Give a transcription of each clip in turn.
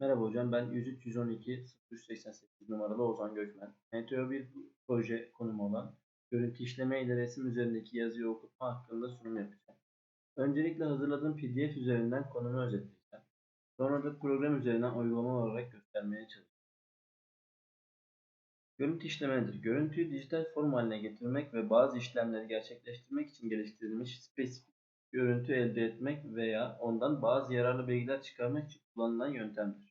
Merhaba hocam, ben 103 112 0388 numaralı Ozan Gökmen. Meteo bir proje konumu olan görüntü işleme ile resim üzerindeki yazıyı okutma hakkında sunum yapacağım. Öncelikle hazırladığım PDF üzerinden konumu özetleyeceğim. Sonra da program üzerinden uygulama olarak göstermeye çalışacağım. Görüntü işleme nedir? Görüntüyü dijital form haline getirmek ve bazı işlemleri gerçekleştirmek için geliştirilmiş spesifik görüntü elde etmek veya ondan bazı yararlı bilgiler çıkarmak için kullanılan yöntemdir.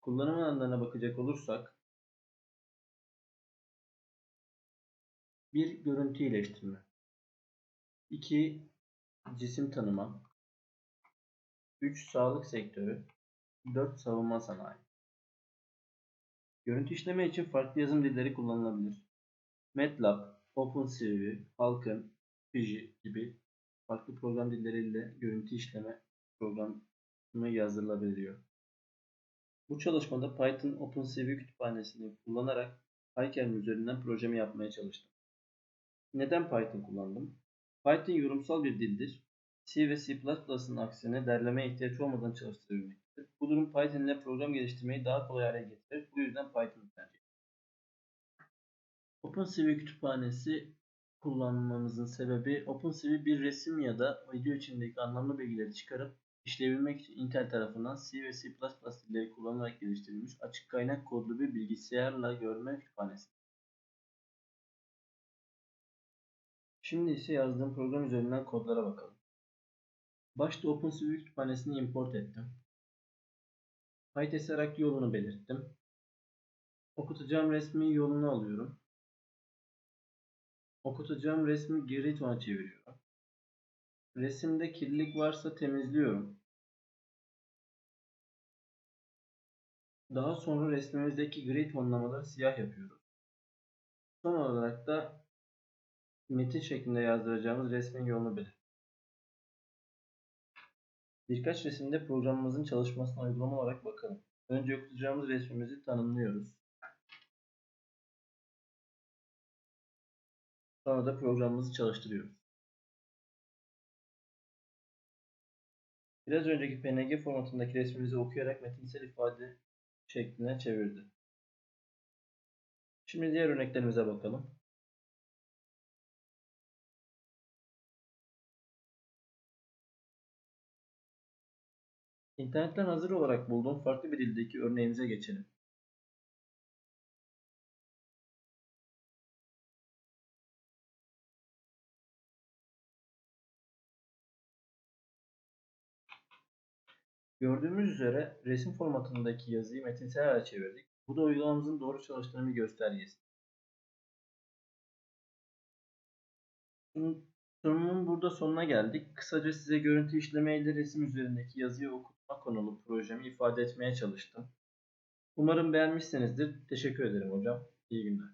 Kullanım alanlarına bakacak olursak 1. Görüntü iyileştirme 2. Cisim tanıma 3. Sağlık sektörü 4. Savunma sanayi Görüntü işleme için farklı yazım dilleri kullanılabilir. MATLAB, OpenCV, Falcon, Fiji gibi farklı program dilleriyle görüntü işleme programı yazılabiliyor. Bu çalışmada Python OpenCV kütüphanesini kullanarak PyCharm üzerinden projemi yapmaya çalıştım. Neden Python kullandım? Python yorumsal bir dildir. C ve C++'ın aksine derlemeye ihtiyaç olmadan çalıştırabilmektedir. Bu durum Python ile program geliştirmeyi daha kolay hale getirir. Bu yüzden Python'ı tercih ettim. OpenCV kütüphanesi kullanmamızın sebebi OpenCV bir resim ya da video içindeki anlamlı bilgileri çıkarıp işleyebilmek için Intel tarafından C ve C++ dilleri kullanarak geliştirilmiş açık kaynak kodlu bir bilgisayarla görme kütüphanesi. Şimdi ise yazdığım program üzerinden kodlara bakalım. Başta OpenCV kütüphanesini import ettim. PyTest yolunu belirttim. Okutacağım resmi yolunu alıyorum. Okutacağım resmi geri tona çeviriyorum. Resimde kirlilik varsa temizliyorum. Daha sonra resmimizdeki gri tonlamaları siyah yapıyoruz. Son olarak da metin şeklinde yazdıracağımız resmin yolunu belirtiyoruz. Birkaç resimde programımızın çalışmasına uygulama olarak bakalım. Önce okutacağımız resmimizi tanımlıyoruz. Sonra da programımızı çalıştırıyoruz. Biraz önceki PNG formatındaki resmimizi okuyarak metinsel ifade şekline çevirdi. Şimdi diğer örneklerimize bakalım. İnternetten hazır olarak bulduğum farklı bir dildeki örneğimize geçelim. Gördüğümüz üzere resim formatındaki yazıyı metinsel hale çevirdik. Bu da uygulamamızın doğru çalıştığının bir göstergesi. Sunumun burada sonuna geldik. Kısaca size görüntü işleme ile resim üzerindeki yazıyı okutma konulu projemi ifade etmeye çalıştım. Umarım beğenmişsinizdir. Teşekkür ederim hocam. İyi günler.